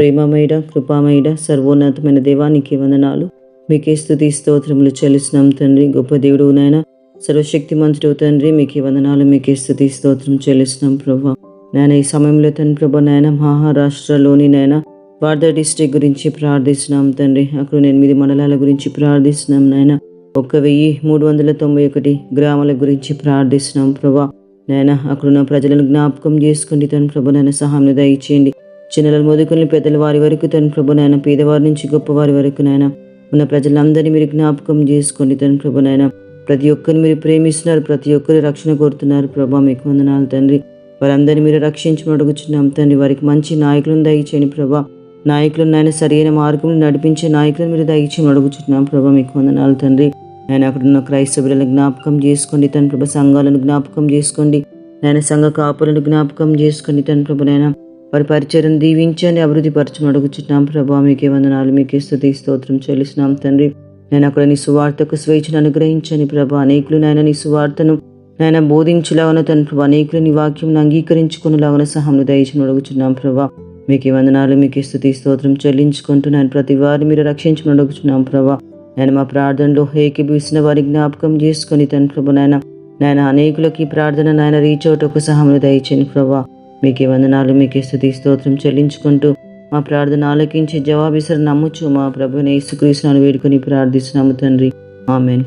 ప్రేమమయుడ కృపామయుడ సర్వోన్నతమైన దేవానికి వందనాలు. మీకే స్థుతి స్తోత్రములు చెల్లిస్తున్నాం తండ్రి. గొప్ప దేవుడు నాయన సర్వశక్తిమంతుడు తండ్రి. మీకే వందనాలు మీకే స్థుతి స్తోత్రం చెల్లిస్తున్నాం ప్రభా. నాయన ఈ సమయంలో తండ్రి ప్రభా నాయన మహారాష్ట్రలోని నాయన వార్దా డిస్టిక్ గురించి ప్రార్థిస్తున్నాం తండ్రి. అక్కడ ఎనిమిది మండలాల గురించి ప్రార్థిస్తున్నాం నాయన. ఒక్క వెయ్యి మూడు వందల తొంభై ఒకటి గ్రామాల గురించి ప్రార్థిస్తున్నాం ప్రభా. నాయన అక్కడున్న ప్రజలను జ్ఞాపకం చేసుకోండి తన ప్రభు నాయన సహాయం దయచేయండి. చిన్నల మొదకొని పెద్దల వారి వరకు తన ప్రభు నాయన పేదవారి నుంచి గొప్పవారి వరకు నాయన. ఉన్న ప్రజలందరినీ మీరు జ్ఞాపకం చేసుకోండి తన ప్రభు నాయన. ప్రతి ఒక్కరిని మీరు ప్రేమిస్తున్నారు ప్రతి ఒక్కరు రక్షణ కోరుతున్నారు. ప్రభా మీకు వందనాలు తండ్రి. వారందరినీ మీరు రక్షించమని తండ్రి. వారికి మంచి నాయకులను దయచేయండి ప్రభా. నాయకులను నాయన సరైన మార్గంలో నడిపించే నాయకులను మీరు దయచేయమని అడుగుచున్నాం ప్రభా మీకు వందనాలు తండ్రి. నేను అక్కడ ఉన్న క్రైస్తవులను జ్ఞాపకం చేసుకోండి తన ప్రభ సంఘాలను జ్ఞాపకం చేసుకోండి. నాయన సంఘ కాపులను జ్ఞాపకం చేసుకోండి తన ప్రభు నాయన. వారి పరిచయం దీవించండి అభివృద్ధి పరచమని అడుగుచున్నాం. ప్రభా మీకే వందనాలు మీకే స్థుతి స్తోత్రం చెల్లిస్తున్నాం తండ్రి. నేను అక్కడ నీ సువార్తకు స్వేచ్ఛను అనుగ్రహించని ప్రభా అనేకులు నాయన నీ సువార్తను నాయన బోధించలాగన తన ప్రభా అనేకులు నీ వాక్యం అంగీకరించుకునేలాగన సహాయం దయచని అడుగుచున్నాం ప్రభా. మీకే వందనాలు మీకే స్థుతి స్తోత్రం చెల్లించుకుంటున్నాను ప్రతి వారిని మీరు రక్షించమని అడుగుచున్నాం ప్రభా. నేను మా ప్రార్థనలో ఏకీభవిస్తున్న వారి జ్ఞాపకం చేసుకొని తన ప్రభు నాయన నాయన అనేకులకి ప్రార్థన నాయన రీచ్ అవుట్ ఒక సహాయం దయచేయండి ప్రభా. మీకే వందనాలు మీకే స్థుతి స్తోత్రం చెల్లించుకుంటూ మా ప్రార్థన ఆలకించి జవాబిసరి నమ్ముచు మా ప్రభుని యేసుక్రీస్తునాలు వేడుకొని ప్రార్థిస్తున్నాము తండ్రి. ఆమెన్.